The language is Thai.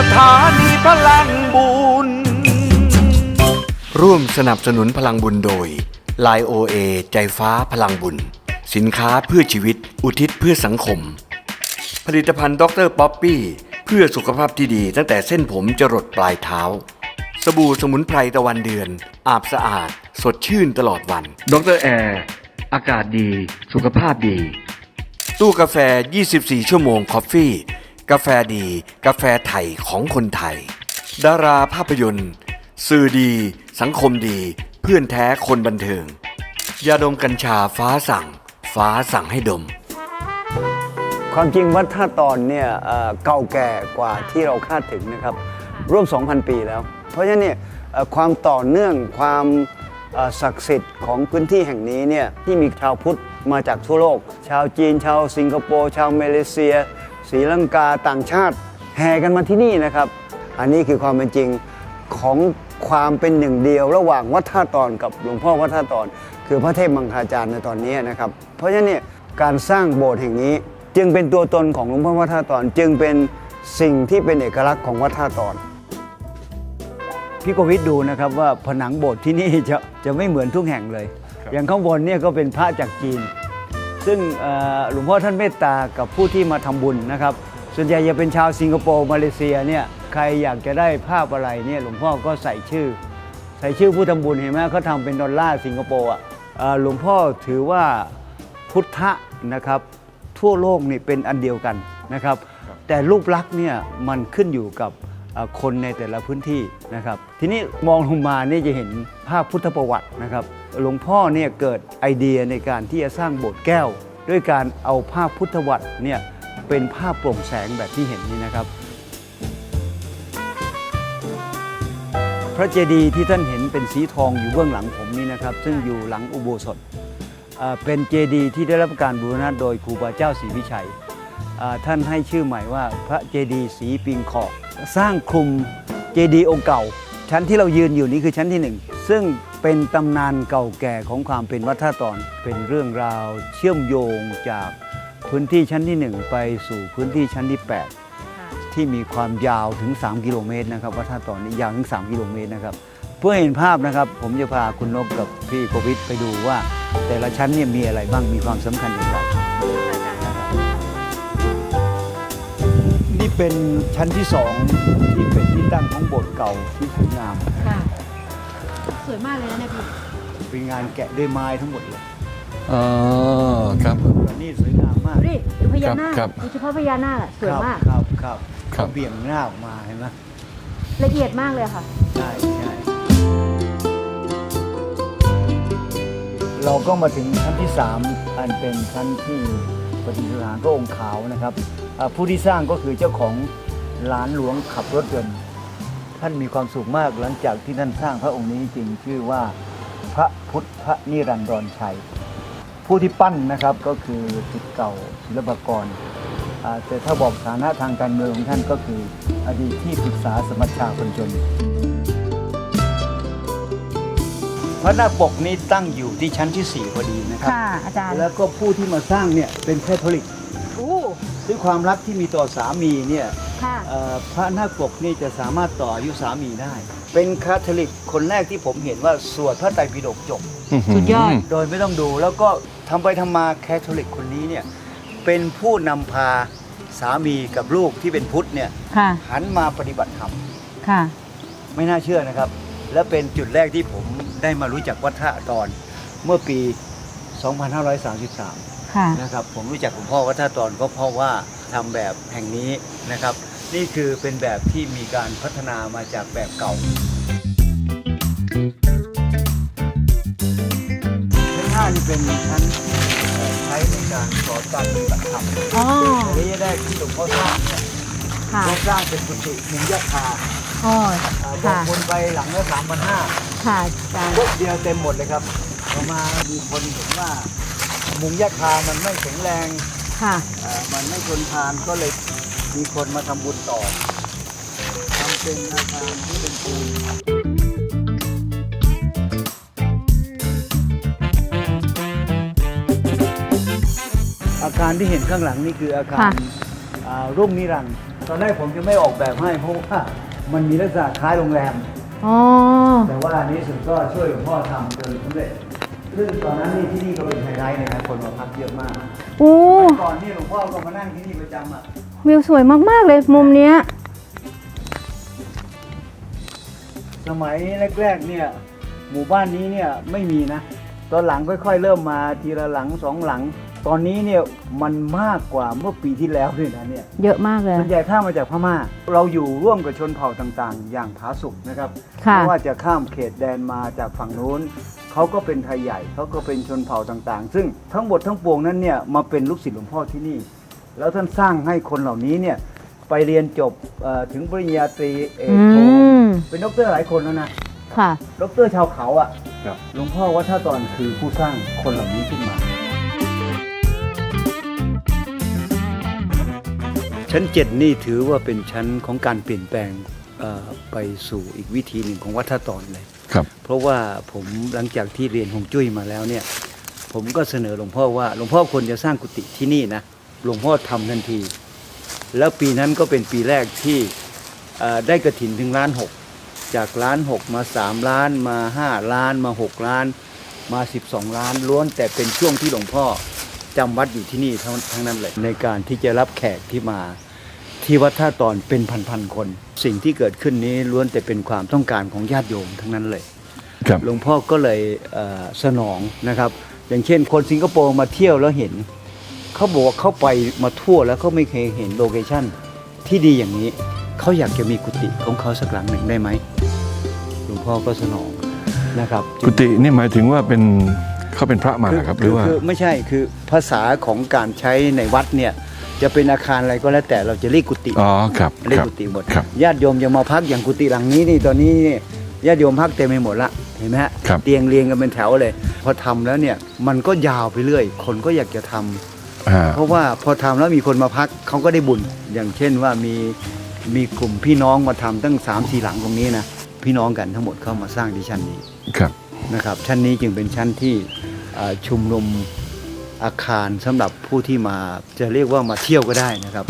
สถานีพลังบุญ ร่วมสนับสนุนพลังบุญโดย l ล o a ใจฟ้าพลังบุญ สินค้าเพื่อชีวิตอุทิศเพื่อสังคม ผลิตภัณฑ์ดรป๊อปปี้เพื่อสุขภาพที่ดีตั้งแต่เส้นผมจรดปลายเท้า สบู่สมุนไพรตะวันเดือน อาบสะอาด สดชื่นตลอดวัน ดรแอร์ อากาศดี สุขภาพดี ตู้กาแฟ 24 ชั่วโมงคอฟฟี่ กาแฟดี กาแฟไทยของคนไทย ดาราภาพยนตร์ สื่อดี สังคมดี เพื่อนแท้คนบันเทิง ยาดมกัญชาฟ้าสั่ง ฟ้าสั่งให้ดม ความจริงวัดท่าตอนเนี่ยเอ่อเก่าแก่กว่าที่เราคาดถึงนะครับ ร่วม 2,000 ปีแล้ว เพราะฉะนั้นเนี่ยเอ่อความต่อเนื่องความเอ่อศักดิ์สิทธิ์ของพื้นที่แห่งนี้เนี่ยที่มีชาวพุทธมาจากทั่วโลก ชาวจีน ชาวสิงคโปร์ชาวมาเลเซีย ศรีลังกาต่างชาติแห่กันมาที่นี่นะครับ อันนี้คือความเป็นจริงของความเป็นหนึ่งเดียว ระหว่างวัดท่าตอนกับหลวงพ่อวัดท่าตอน คือพระเทพมังคาจารย์ในตอนนี้นะครับ เพราะฉะนั้นเนี่ยการสร้างโบสถ์แห่งนี้จึงเป็นตัวตนของหลวงพ่อวัดท่าตอน จึงเป็นสิ่งที่เป็นเอกลักษณ์ของวัดท่าตอนพี่โกวิทดูนะครับว่าผนังโบสถ์ที่นี่จะจะไม่เหมือนทุกแห่งเลย อย่างข้างบนเนี่ยก็เป็นพระจากจีน ซึ่งหลวงพ่อท่านเมตตากับผู้ที่มาทำบุญนะครับ ส่วนใหญ่จะเป็นชาวสิงคโปร์มาเลเซียเนี่ยใครอยากจะได้ภาพอะไรเนี่ยหลวงพ่อก็ใส่ชื่อ ใส่ชื่อผู้ทำบุญเห็นไหมเขาทำเป็นดอลลาร์สิงคโปร์อะหลวงพ่อถือว่าพุทธะนะครับทั่วโลกนี่เป็นอันเดียวกันนะครับ แต่รูปลักษณ์เนี่ยมันขึ้นอยู่กับ คนในแต่ละพื้นที่นะครับ ทีนี้มองลงมาเนี่ยจะเห็นภาพพุทธประวัตินะครับ หลวงพ่อเนี่ยเกิดไอเดียในการที่จะสร้างโบสถ์แก้ว ด้วยการเอาภาพพุทธวัตรเนี่ยเป็นภาพโปร่งแสงแบบที่เห็นนี่นะครับ พระเจดีย์ที่ท่านเห็นเป็นสีทองอยู่เบื้องหลังผมนี่นะครับ ซึ่งอยู่หลังอุโบสถเป็นเจดีย์ที่ได้รับการบูรณะโดยครูบาเจ้าศรีวิชัยท่านให้ชื่อใหม่ว่าพระเจดีย์ศรีปิงขอก สร้างคลุมเจดีย์องค์เก่า ชั้นที่เรายืนอยู่นี้คือชั้นที่หนึ่งซึ่งเป็นตำนานเก่าแก่ของความเป็นวัดท่าตอน เป็นเรื่องราวเชื่อมโยงจากพื้นที่ชั้นที่หนึ่งไปสู่พื้นที่ชั้นที่แปดที่มีความยาวถึง 3 กิโลเมตรนะครับวัดท่าตอนนี้ยาวถึง 3 กิโลเมตรนะครับเพื่อเห็นภาพนะครับผมจะพาคุณนกกับพี่โควิดไปดูว่า แต่ละชั้นเนี่ยมีอะไรบ้างมีความสำคัญอย่างไร นี่เป็นชั้นที่สองที่เป็นที่ตั้งของโบสถ์เก่าที่สวยงามค่ะสวยมากเลยนะเนี่ยพี่เป็นงานแกะด้วยไม้ทั้งหมดเลยอ๋อครับนี่สวยงามมากดูดิดูพญานาคครับ โดยเฉพาะพญานาคอะสวยมากครับครับครับเบี่ยงหน้าออกมาเห็นไหมละเอียดมากเลยค่ะ ใช่ใช่เราก็มาถึงชั้นที่3อันเป็นชั้นที่ปฏิสถานพระองค์ขาวนะครับอ่า ผู้ที่สร้างก็คือเจ้าของหลานหลวงขับรถยนต์ท่านมีความสุขมากหลังจากที่ท่านสร้างพระองค์นี้จริงชื่อว่าพระพุทธนิรันดรชัย ผู้ที่ปั้นนะครับก็คือศิษย์เก่าศิลปากรอ่าแต่ถ้าบอกฐานะทางการเมืองของท่านก็คืออดีตที่ปรึกษาสมัชชาคนจน พระนาคปกนี้ตั้งอยู่ที่ชั้นที่ 4 พอดีนะครับค่ะอาจารย์แล้วก็ผู้ที่มาสร้างเนี่ยเป็นแคทอลิกโอ้ ด้วยความรักที่มีต่อสามีเนี่ยค่ะ เอ่อพระนาคปกนี่จะสามารถต่ออายุสามีได้ เป็นคาทอลิกคนแรกที่ผมเห็นว่าสวดพระไตรปิฎกจบ สุดยอด โดยไม่ต้องดูแล้วก็ทำไปทำมาแคทอลิกคนนี้เนี่ยเป็นผู้นำพาสามีกับลูกที่เป็นพุทธเนี่ยค่ะ หันมาปฏิบัติธรรม ค่ะ ไม่น่าเชื่อนะครับ และเป็นจุดแรกที่ผมได้มารู้จักวัดท่าตอนเมื่อปี 2533 ค่ะนะครับผมรู้จักหลวงพ่อวัดท่าตอนก็เพราะว่าทำแบบแห่งนี้นะครับ นี่คือเป็นแบบที่มีการพัฒนามาจากแบบเก่าชั้นห้านี่เป็นชั้นเอ่อใช้ในการสอนการปฏิบัติธรรมอ๋อระยะแรกที่หลวงพ่อสร้างเนี่ยค่ะหลวงพ่อสร้างเป็นกุฏิหมุงยะคาอ๋ออ่าบางค่ะคนไปหลังละสามพันห้าค่ะอาจารย์ปุ๊บเดียวเต็มหมดเลยครับต่อมามีคนเห็นว่าห มุงยะคามันไม่แข็งแรงค่ะเอ่อมันไม่ทนทานก็เลยมีคนมาทำบุญต่อทำเป็นอาคารที่เป็นปูนอาคารที่เห็นข้างหลังนี่คืออาคารค่ะ อ่ารุ่งนิรันดร์ตอนแรกผมจะไม่ออกแบบให้เพราะว่ามันมีลักษณะคล้ายโรงแรม อ๋อ แต่ว่าอันนี้สุดก็ช่วยหลวงพ่อทำจนสำเร็จ ซึ่งตอนนั้นนี่ที่นี่ก็เป็นไฮไลท์เลยนะคนมาพักเยอะมากโอ้ก่อนนี่หลวงพ่อก็มานั่งที่นี่ประจำอะวิวสวยมาก ๆ เลยมุมเนี้ย สมัยแรกๆเนี่ยหมู่บ้านนี้เนี่ยไม่มีนะ ตอนหลังค่อยๆ เริ่มมาทีละหลังสองหลัง ตอนนี้เนี่ยมันมากกว่าเมื่อปีที่แล้วด้วยนะเนี่ย เยอะมากเลยส่วนใหญ่ข้ามมาจากพม่า เราอยู่ร่วมกับชนเผ่าต่างๆ อย่างผาสุกนะครับ ค่ะไม่ว่าจะข้ามเขตแดนมาจากฝั่งนู้น เขาก็เป็นไทยใหญ่เขาก็เป็นชนเผ่าต่างๆ ซึ่งทั้งหมดทั้งปวงนั้นเนี่ยมาเป็นลูกศิษย์หลวงพ่อที่นี่ แล้วท่านสร้างให้คนเหล่านี้เนี่ยไปเรียนจบเอ่อถึงปริญญาตรีเอกอืโทมเป็นด็อกเตอร์หลายคนแล้วนะค่ะด็อกเตอร์ชาวเขาอะครับหลวงพ่อวัดท่าตอนคือผู้สร้างคนเหล่านี้ขึ้นมาชั้นเจ็ดนี่ถือว่าเป็นชั้นของการเปลี่ยนแปลงเอ่อไปสู่อีกวิธีหนึ่งของวัดท่าตอนเลย ครับเพราะว่าผมหลังจากที่เรียนฮวงจุ้ยมาแล้วเนี่ย ผมก็เสนอหลวงพ่อว่าหลวงพ่อควรจะสร้างกุฏิที่นี่นะหลวงพ่อทำทันที แล้วปีนั้นก็เป็นปีแรกที่เอ่อได้กระถินถึงล้านหกจากล้านหกมาสามล้านมาห้าล้านมาหกล้าน มาสิบสองล้านล้วน แต่เป็นช่วงที่หลวงพ่อจำวัดอยู่ที่นี่ทั้งทั้งนั้นเลยในการที่จะรับแขกที่มา ที่วัดท่าตอนเป็นพันๆคน สิ่งที่เกิดขึ้นนี้ล้วนแต่เป็นความต้องการของญาติโยมทั้งนั้นเลยครับหลวงพ่อก็เลยเอ่อสนองนะครับ อย่างเช่น คนสิงคโปร์มาเที่ยวแล้วเห็นเขาบอกว่าเขาไปมาทั่วแล้วเขาไม่เคยเห็นโลเคชั่นที่ดีอย่างนี้เขาอยากจะมีกุฏิของเขาสักหลังหนึ่งได้ไหมหลวงพ่อก็สนองนะครับ กุฏินี่หมายถึงว่าเป็นเขาเป็นพระมาเหรอครับหรือว่าคือไม่ใช่คือภาษาของการใช้ในวัดเนี่ย จะเป็นอาคารอะไรก็แล้วแต่เราจะเรียกกุฏิอ๋อครับเรียคกรับกุฏิหมดครับญาติโยมจะมาพักอย่างกุฏิหลังนี้นี่ตอนนี้นี่ญาติโยมพักเต็มไปหมดละเห็นไหมฮะครับเตียงเรียงกันเป็นแถวเลย พอทำแล้วเนี่ยมันก็ยาวไปเรื่อย คนก็อยากจะทำอ่าเพราะว่าพอทำแล้วมีคนมาพักเขาก็ได้บุญอย่างเช่นว่ามีมีกลุ่มพี่น้องมาทำตั้ง3ามสี่หลังตรงนี้นะพี่น้องกันทั้งหมดเข้ามาสร้างที่ชั้นนี้ครับนะครับ ชั้นนี้จึงเป็นชั้นที่เอ่อชุมนุม อาคารสำหรับผู้ที่มาจะเรียกว่ามาเที่ยวก็ได้นะครับ